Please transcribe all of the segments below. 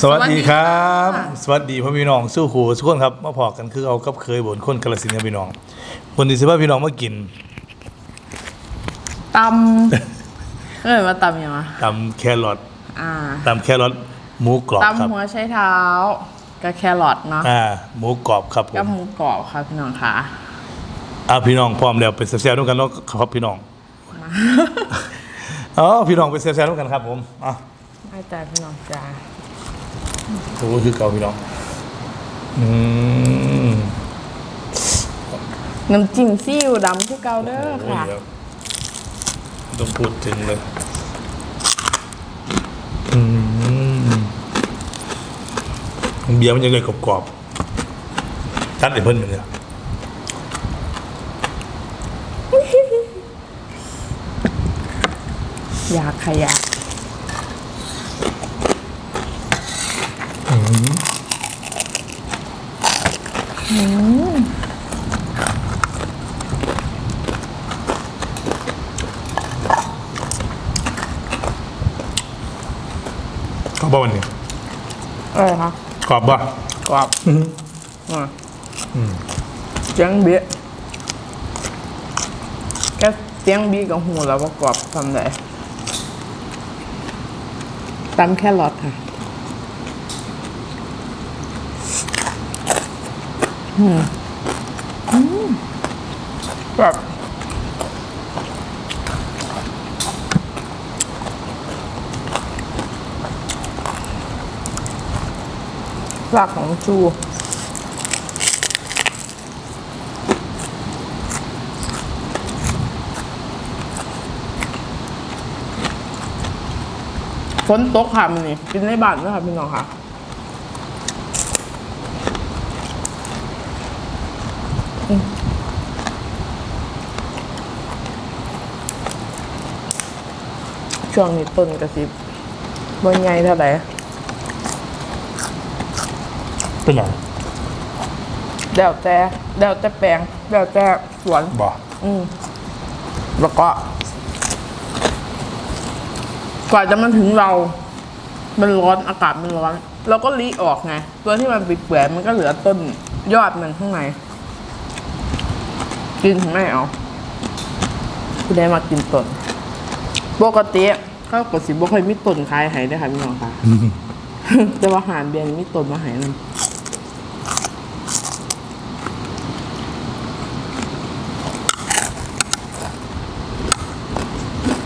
สวัสดีครับสวัสดีค่ะสวัสดีพ่อพี่น้องสู้ขู่ทุกคนครับมาพอกันคือเอากับเคยบนคนกระสินธุ์ครับพี่น้องคนที่สิว่าพี่น้องมากินตำเอ้ยมาตำยังไงตำแครอทอ่าตำแครอทหมูกรอบครับตำหัวไชเท้ากับแครอทเนาะอ่าหมูกรอบครับผกับมหมูกรอบค่ะพี่น้องค่ะอ่าพี่น้องพร้อมแล้วไปแซ่บๆด้วยกันเนาะครับพี่น้องอ๋อพี่น้องไปแซ่บๆด้วยกันครับผมอะไม่จ่ายพี่น้องจ้า โอ้คือเก่าพี่น้องอืมน้ำจิ้มซีอิ๊วดำที่เกาเด้อโอ้ยค่ะเดี๋ยวต้องพูดถึงเลยอืมเบียร์มันยังไงกรอบๆชัดเลยเพิ่นเลยอยากขยะ กรอบบ่วันนี้เออค่ะกรอบบ่กรอบอะเจียงเบี้ยแค่เจียงเบี้ยกับหูแล้วว่ากรอบทำได้ตำแครอทค่ะ แบบรากของจูฝนตกค่ะมันนี่กินในบ้านด้วยค่ะพี่น้องค่ะ ช่วงนี้ต้นกระสิบบนใหญ่เท่าไหร่เป็นไงเดวแต่เดวแต่แปลงเดวแต่สวน บ่อืมแล้วก็ กว่าจะมาถึงเรา มันร้อนอากาศมันร้อน เราก็รีออกไง ตัวที่มันเปื่อยๆมันก็เหลือต้นยอดมันข้างใน กินถึงไม่เอาคุณได้มากินต้นปกติ ข้าวกดสิบ่เคยมีต้นขายให้ได้อค่ะพี่น้องค่ะ แต่ว่าอาหารเบียร์นี่มีต้นมาให้นำ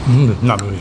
อืมหนักเลย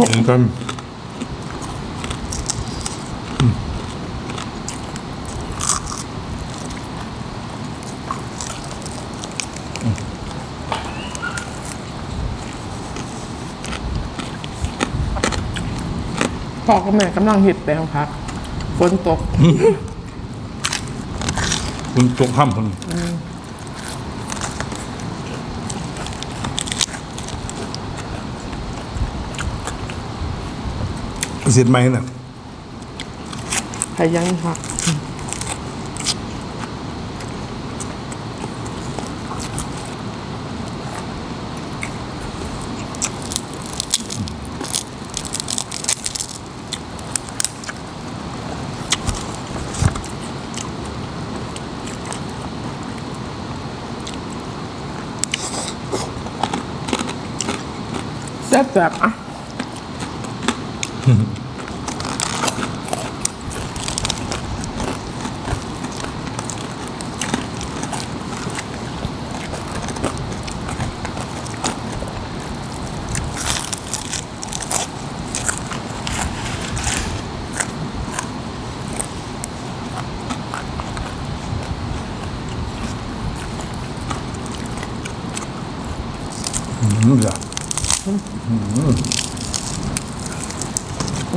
ผม กันอืมพ่อกับแม่กำลังเห็ดแปลงพักฝนตก คุณตกห้ำคน เสียดไหมน่ะพยังค่ะแซ่บแบบอะ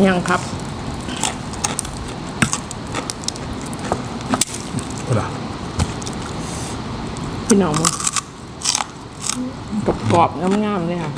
ยังครับเอาล่ะพี่น้องมึงกรอบๆงามๆเลยค่ะ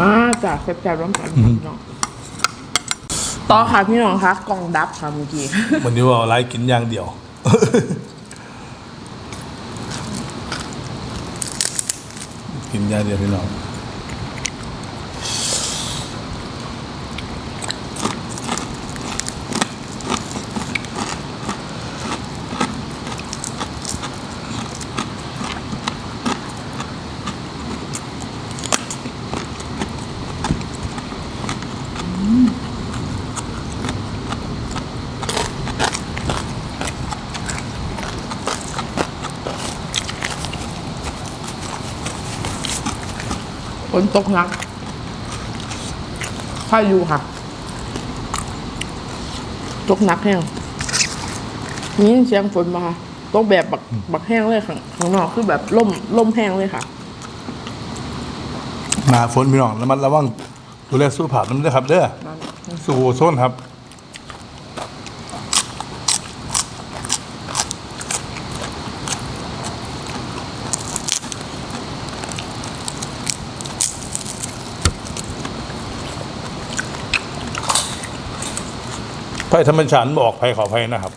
มา จากแซ่บๆร้อนกันพี่น้องต่อค่ะพี่น้องคะกล่องดับค่ะเมื่อกี้วันนี้ว่าไลฟ์กินอย่างเดียวกินอย่างเดียวพี่น้อง นตกหนักพายุค่ะ ตกหนักแห้งนี่เสียงฝนมาตกแบบบักบักแห้งเลยข้างข้างนอกคือแบบล่มล่มแห้งเลยค่ะหนาฝนพี่น้องระมัดระวังดูแลสุขภาพน้ำด้วยครับเด้อสู่โซนครับ ภัยธรรมชาติบอกภัยขอภัยนะครับ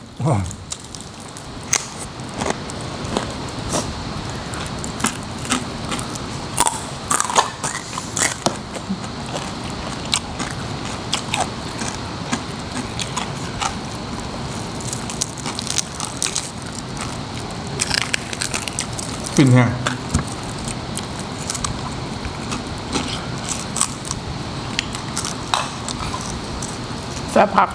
ฟินแฮงแซ่บผัก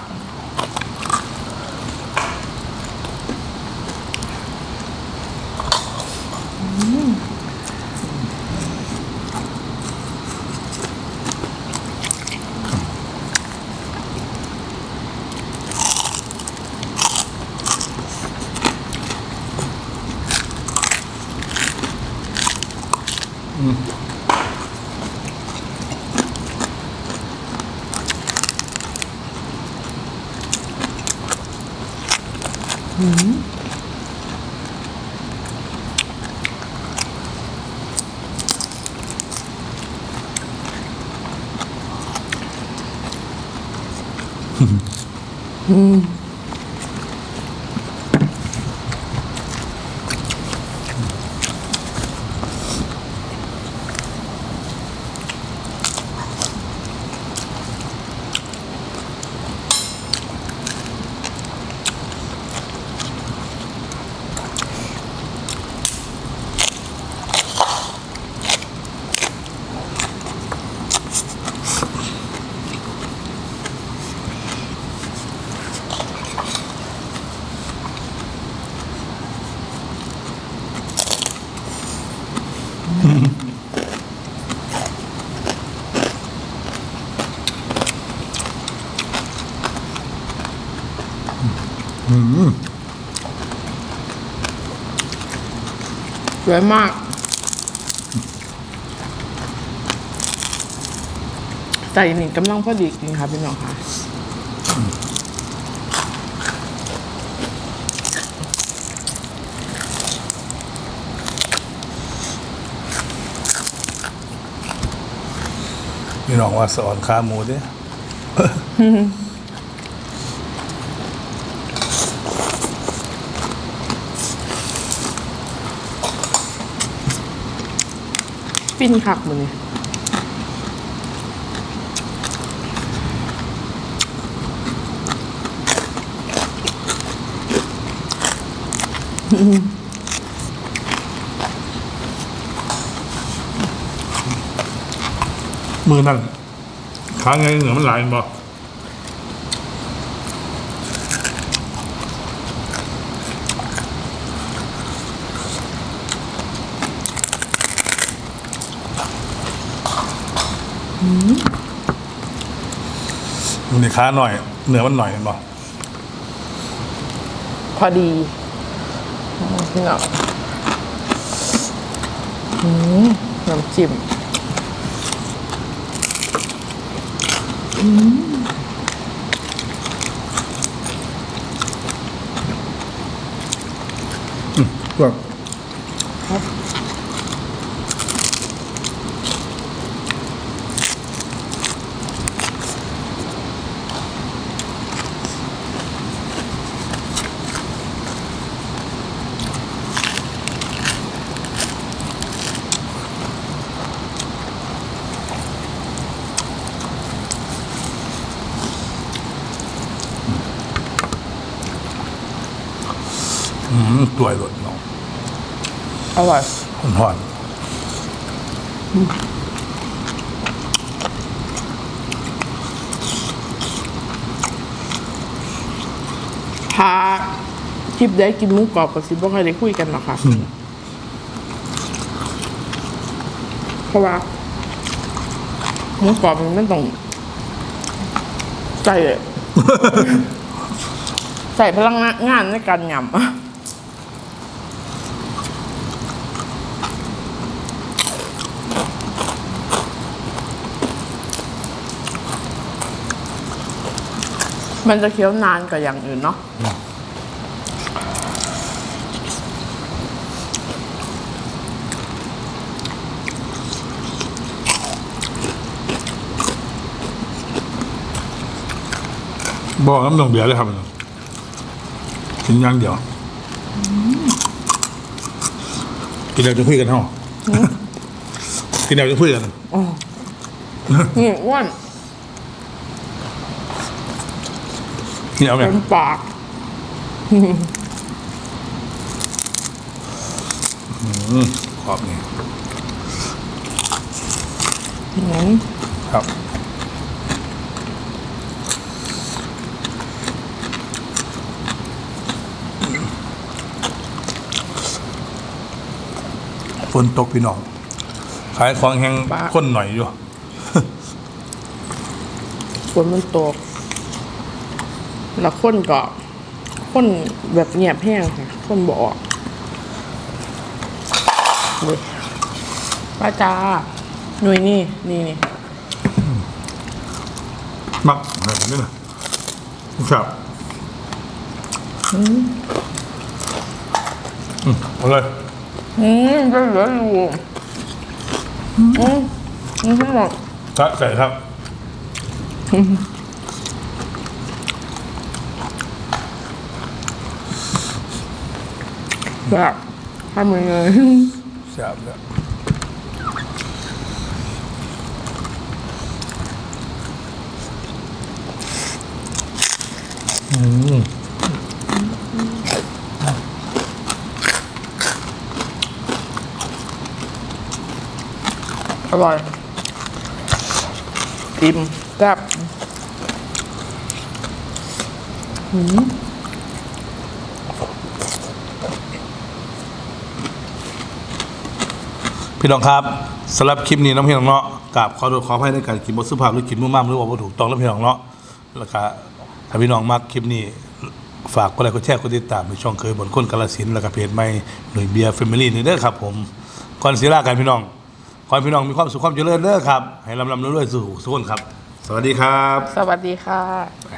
うん。 สวยมาก ใส่หนิกำลังพอดีจริงค่ะพี่น้องค่ะพี่น้องว่าสอนขาหมูดิ ปิ้นคักมือนี่มือนั่นขาไงเหนือมันหลายบ่มัน นี่ขาหน่อยเหนือมันหน่อยเห็นบ่พอดีพี่น้องอืมน้ำจิ้มอืมตัว หลดเนาะอร่อยหอนถ้าคลิปได้กินหมูกรอบกับซิบ่ค่อยได้คุยกันหรอกค่ะ เพราะว่าหมูกรอบมันไม่ต้องใส่ใส่พลังงานในการยำ มันจะเคี้ยวนานกว่าอย่างอื่นเนาะบอกน้ำหนองเบียร์เลยครับมันกินอย่างเดียว กินเดี๋ยวจะคุยกันเฮากินเดี๋ยวจะคุยกันนี่อ้วน นี่เอาไหมเต็มปากขอบนี่อืมครับฝนตกพี่น้อง ขายของแห้งข้นหน่อยอยู่ฝนมันตก แล้วคนก็คนแบบเงียบแห้งค่ะคนบออกเลยป้าจ้าหน่วยนี่นี่นี่มักอะไรแบบนี้นะครับอืมเอาเลยอืมจะเหลืออยู่อืมอืมทั้งหมดครับใส่ครับ แบบทำยังไงแซ่บเลยอืมอร่อยอิ่มแซ่บ พี่น้องครับสำหรับคลิปนี้น้องพี่น้องเนาะกับขอโทษขออภัยในการกินบสุภาพหรือกินมุ่มามหรือว่าถูกต้องน้องพี่น้องเนาะแล้วก็ถ้าพี่น้องมักคลิปนี้ฝากกดไลค์กดแชร์กดติดตามในช่องเคยบนคนกาลสินแล้วก็เพจใหม่หน่วยเบียร์แฟมิลี่นี่เด้อครับผมก่อนเสียลากันพี่น้องขอให้พี่น้องมีความสุขความเจริญเด้อครับให้ลำลำรวยๆสู่สุขคนครับ สวัสดีครับ สวัสดีค่ะ